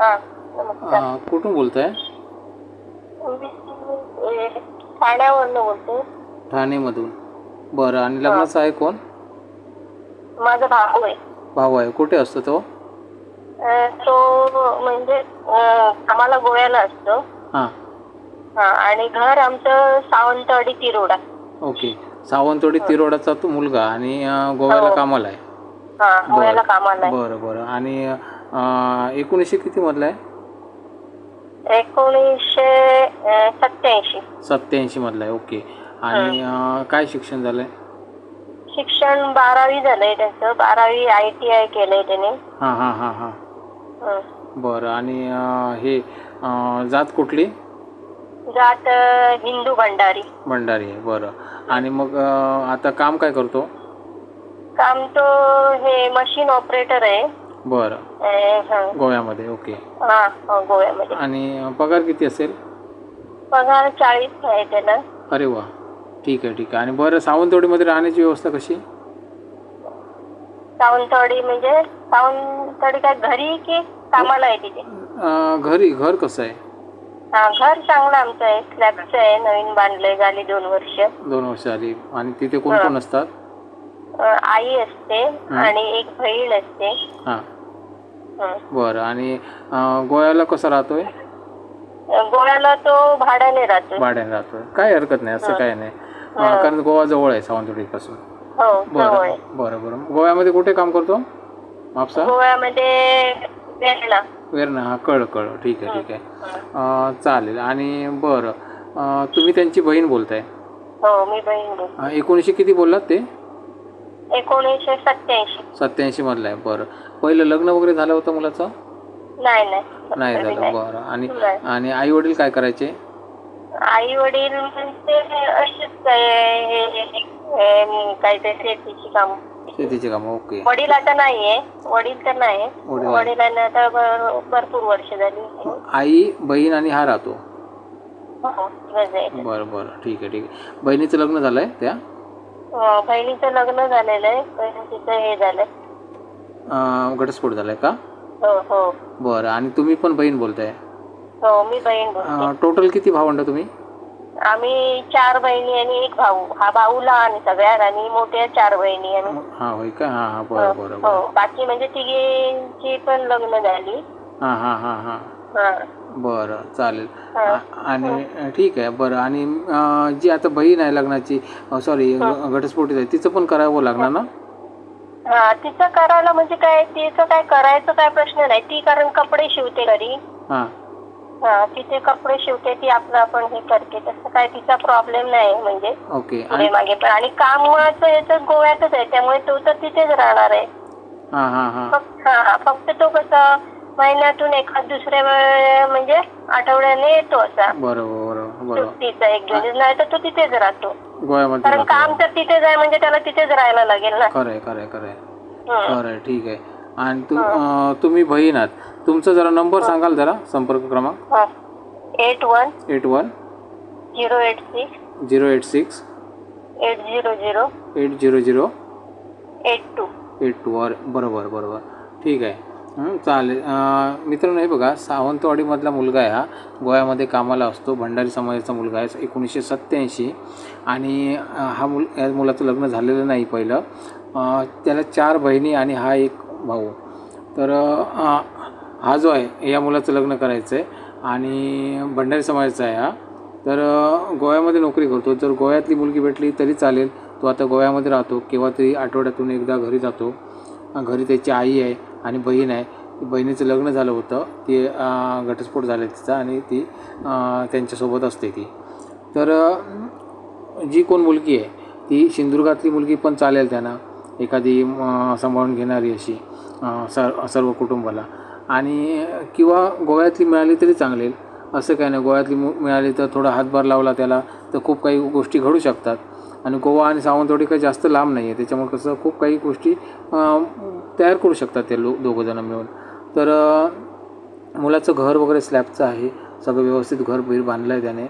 हा कुठून बोलताय? ठाण्यावरनं बोलते. ठाणेमधून. बरं आणि लग्नाचं आहे कोण? माझा भाऊ आहे. भाऊ आहे. कुठे असतो तो? तो म्हणजे आम्हाला गोव्याला असतो. आणि घर आमचं सावंतवाडी तिरोडा. ओके. सावंतवाडी तिरोडाचा तो मुलगा आणि गोव्याला हो. कामाला आहे. हा गोव्याला कामाला आहे. बरं बरं. आणि एकोणीसशे किती मधला आहे? एकोणीसशे अं, सत्याऐंशी सत्याऐंशी मधला आहे ओके. आणि अं, काय शिक्षण झालंय? शिक्षण बारावी झालंय त्याचं. बारावी आय टी आय केलंय त्याने. हां हां हां हां. हं. बरं. आणि अं, हे अं, जात कुठली? जात अं, हिंदू भंडारी. भंडारी आहे बरं. आणि मग अं, आता काम काय करतो? काम तो हे मशीन ऑपरेटर आहे. बरं. हं. गोव्यामध्ये ओके. हा हो, गोव्यामध्ये. आणि पगार किती असेल? पगार चाळीस आहे त्याला. अरे वा. ठीक आहे ठीक आहे. आणि बरं सावंतवाडीमध्ये राहण्याची व्यवस्था कशी? सावंतवाडी म्हणजे सावंतवाडी काय घरी की कामाला आहे तिथे? अं, घरी घर कसं आहे? हा घर चांगलं आमचं आहे. स्लॅबचं आहे नवीन बांधलंय झाली दोन वर्ष. दोन वर्ष आली आणि तिथे कोण कोण असतात? अं, आई असते आणि एक बहीण असते. हं. बरं आणि अं, गोव्याला कसं राहतोय? गोव्याला तो भाड्याने राहतो भाड्याने राहतोय. काय हरकत नाही असं काय नाही. अं, कारण गोवा जवळ आहे सावंतवाडीपासून. हो जवळ आहे. बरं बरं. बरं गोव्यामध्ये कुठे काम करतो? मापसा गोव्यामध्ये वेरणा वेरणा हा कळ कळ. ठीक आहे ठीक आहे. अं, चालेल. आणि बरं. अं, तुम्ही त्यांची बहीण बोलताय? हो मी बहीण. अं, एकोणीसशे किती बोललात ते? एकोणीसशे सत्याऐंशी सत्याऐंशी मधलं आहे बरं. पहिलं लग्न वगैरे झालं होतं मुलाचं? नाही नाही. नाही झालं बरं. आणि नाही. आणि आई वडील काय करायचे? आई वडील म्हणजे असेच काय हे- हे- हे- काय ते शेतीची काम. शेतीचे कामं ओके. वडील आता नाहीये वडील तर नाही वडील. वडिलांना आता भर- भरपूर वर्ष झाली. आई बहीण आणि हा राहतो? हो, गरज आहे. बरं बरं. ठीक आहे ठीक आहे. बहिणीचं लग्न झालं आहे त्या? बहिणीचं लग्न झालेलं आहे. बहिणीचं हे झालंय. अं, घटस्फोट झाला आहे का? हो हो. बरं आणि तुम्ही पण बहीण बोलताय? हो मी बहीण बोलते. टोटल किती भावंड तुम्ही? आम्ही चार बहिणी आणि एक भाऊ. हा भाऊ लहान आहे सगळ्यात आणि मोठ्या चार बहिणी आम्ही. हां होय का? हां हां बरं बरं बरं हो. बाकी म्हणजे तिघींची पण लग्न झाली. हां हां हां हां. हा. बरं चालेल. आणि ठीक आहे बरं. आणि जी आता बहीण आहे लग्नाची सॉरी घटस्फोटीत आहे तिचं पण करावं लागणार ना? हा तिचं करायला म्हणजे काय तिचं काय करायचं काय प्रश्न नाही. ती कारण कपडे शिवते घरी. हां. हा तिचे कपडे शिवते ती आपलं आपण हे करते. तसं काय तिचा प्रॉब्लेम नाही म्हणजे. ओके आणि? मागे पण. आणि कामाचं याचं गोव्यातच आहे त्यामुळे तो तर तिथेच राहणार आहे. हां हां हां. फक्त हा हा, फक्त तो कसं महिन्यातून एखाद दुसऱ्या वेळे म्हणजे आठवड्याने येतो असा. बरोबर बरोबर सुट्टीचा एक दिवस. नाही तर तो तिथेच राहतो. गोव्यामध्ये कारण काम तर तिथेच आहे म्हणजे त्याला तिथेच राहायला लागेल ना. खरं आहे खरं आहे खरं आहे. खरं आहे ठीक आहे. आणि तू अं, तुम्ही बहीण आहात. तुमचा जरा नंबर सांगाल जरा संपर्क क्रमांक? हा. Eight one eight one zero eight six zero eight six eight zero zero eight zero zero eight two. Eight two. वर बरोबर बरोबर. ठीक आहे. चालेल. मित्रांनो हे बघा सावंतवाडीमधला मुलगा आहे हा. गोव्यामध्ये कामाला असतो. भंडारी समाजाचा मुलगा आहे. एकोणीसशे सत्त्याऐंशी. आणि हा मुल या मुलाचं लग्न झालेलं नाही पहिलं. त्याला चार बहिणी आणि हा एक भाऊ. तर हा जो आहे या मुलाचं लग्न करायचं आहे आणि भंडारी समाजाचा आहे हा. तर गोव्यामध्ये नोकरी करतो. जर गोव्यातली मुलगी भेटली तरी चालेल. तो आता गोव्यामध्ये राहतो. केव्हा तरी आठवड्यातून एकदा घरी जातो. घरी त्याची आई आहे आणि बहीण आहे. बहिणीचं लग्न झालं होतं. ती घटस्फोट झाला तिचा आणि ती त्यांच्यासोबत असते ती. तर जी कोण मुलगी आहे ती सिंधुदुर्गातली मुलगी पण चालेल त्यांना. एखादी सांभाळून घेणारी अशी सर सर्व कुटुंबाला. आणि किंवा गोव्यातली मिळाली तरी चांगलेल. असं काही नाही. गोव्यातली मु मिळाली तर थोडा हातभार लावला त्याला तर खूप काही गोष्टी घडू शकतात. आणि गोवा आणि सावंतवाडी काही जास्त लांब नाही आहे त्याच्यामुळे कसं खूप काही गोष्टी तयार करू शकतात ते लो दोघंजणं मिळून. तर मुलाचं घर वगैरे स्लॅबचं आहे. सगळं व्यवस्थित घर बीर बांधलं आहे त्याने.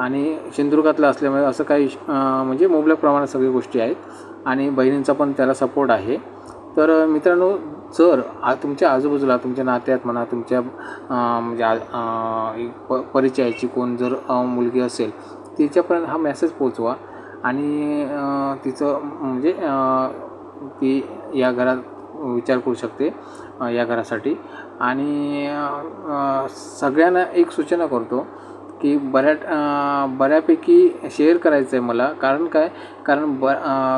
आणि सिंधुदुर्गातलं असल्यामुळे असं काही म्हणजे मुबलक प्रमाणात सगळ्या गोष्टी आहेत. आणि बहिणींचा पण त्याला सपोर्ट आहे. तर मित्रांनो जर आ तुमच्या आजूबाजूला तुमच्या नात्यात म्हणा तुमच्या म्हणजे आ- एक प परिचयाची कोण जर मुलगी असेल तिच्यापर्यंत हा मेसेज पोचवा आणि तिचं म्हणजे ती या घरात विचार करू शकते या घरासाठी. आणि सगळ्यांना एक सूचना करतो की बऱ्या बऱ्यापैकी शेअर करायचं आहे मला. कारण काय? कारण ब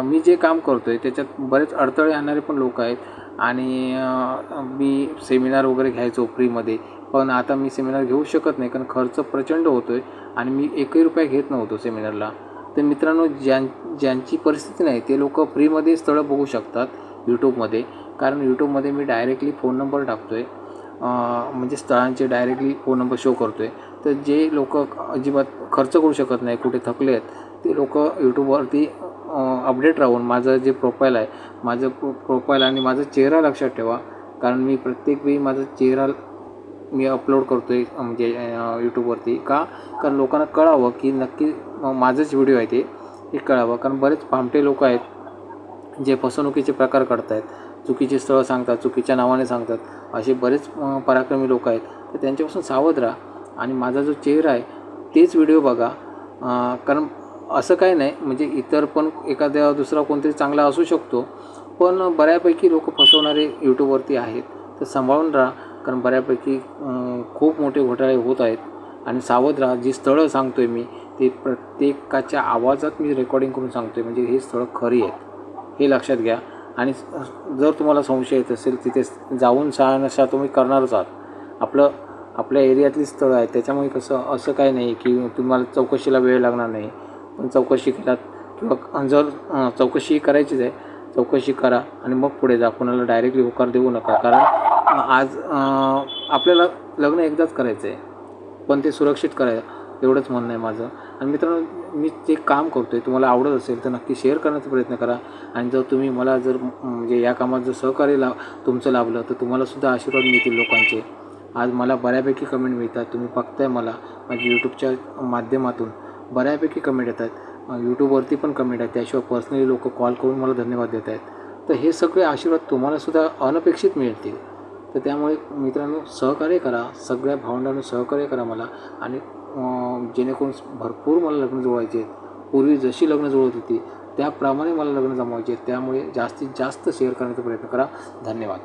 मी जे काम करतो आहे त्याच्यात बरेच अडथळे आणणारे पण लोक आहेत. आणि मी सेमिनार वगैरे घ्यायचो फ्रीमध्ये पण आता मी सेमिनार घेऊ शकत नाही. कारण खर्च प्रचंड होतो आहे आणि मी एकही रुपया घेत नव्हतो सेमिनारला तर मित्रांनो ज्यां ज्यांची परिस्थिती नाही ते लोक फ्रीमध्ये स्थळं बघू शकतात यूट्यूबमध्ये कारण यूट्यूबमध्ये मी डायरेक्टली फोन नंबर टाकतो आहे म्हणजे स्थळांचे डायरेक्टली फोन नंबर शो करतो आहे तर जे लोक अजिबात खर्च करू शकत नाही कुठे थकले आहेत ते लोक यूट्यूबवरती अपडेट राहून माझं जे प्रोफाईल आहे माझं प्रो प्रोफाईल आणि माझा चेहरा लक्षात ठेवा. कारण मी प्रत्येक वेळी माझा चेहरा मी अपलोड करतो आहे म्हणजे यूट्यूबवरती का? कारण लोकांना कळावं की नक्की माझंच व्हिडिओ आहे ते. हे कळावं. कारण बरेच फामटे लोक आहेत जे फसवणुकीचे प्रकार करत आहेत चुकीची स्थळं सांगतात चुकीच्या नावाने सांगतात. असे बरेच पराक्रमी लोक आहेत. तर त्यांच्यापासून सावध राहा. आणि माझा जो चेहरा आहे तेच व्हिडिओ बघा. कारण असं काही नाही. म्हणजे इतर पण एखाद्या दुसरा कोणतरी चांगला असू शकतो. पण बऱ्यापैकी लोक फसवणारे यूट्यूबवरती आहेत. तर सांभाळून राहा. कारण बऱ्यापैकी खूप मोठे घोटाळे होत आहेत. आणि सावध राहा जी स्थळं सांगतो आहे मी ते प्रत्येकाच्या आवाजात मी रेकॉर्डिंग करून सांगतो आहे म्हणजे हे स्थळं खरी आहेत. हे लक्षात घ्या. आणि जर तुम्हाला संशय येत असेल तिथे जाऊन शहानिशा तुम्ही करणारच आहात. आपलं आपल्या एरियातली स्थळं आहेत. त्याच्यामुळे कसं असं काही नाही की तुम्हाला चौकशीला वेळ लागणार नाही. पण चौकशी केलात किंवा जर चौकशी करायचीच आहे चौकशी करा आणि मग पुढे जा. कोणाला डायरेक्टली होकार देऊ नका. कारण आज आपल्याला लग्न एकदाच करायचं आहे पण ते सुरक्षित करायचं एवढंच म्हणणं आहे माझं. आणि मित्रांनो मी जे काम करतो आहे तुम्हाला आवडत असेल तर नक्की शेअर करण्याचा प्रयत्न करा. आणि जर तुम्ही मला जर म्हणजे या कामात जर सहकार्य लाव तुमचं लाभलं तर तुम्हालासुद्धा आशीर्वाद मिळतील लोकांचे. आज मला बऱ्यापैकी कमेंट मिळतात. तुम्ही बघताय मला माझ्या यूट्यूबच्या माध्यमातून. बऱ्यापैकी कमेंट येतात. यूट्यूबवरती पण कमेंट आहेत त्याशिवाय पर्सनली लोक कॉल करून मला धन्यवाद देत आहेत तर हे सगळे आशीर्वाद तुम्हालासुद्धा अनपेक्षित मिळतील. तर त्यामुळे मित्रांनो सहकार्य करा. सगळ्या भावंडांना सहकार्य करा मला. आणि जेणेकरून भरपूर मला लग्न जुळवायचे आहेत. पूर्वी जशी लग्न जुळत होती त्याप्रमाणे मला लग्न जमवायचे आहेत. त्यामुळे जास्तीत जास्त शेअर करण्याचा प्रयत्न करा. धन्यवाद.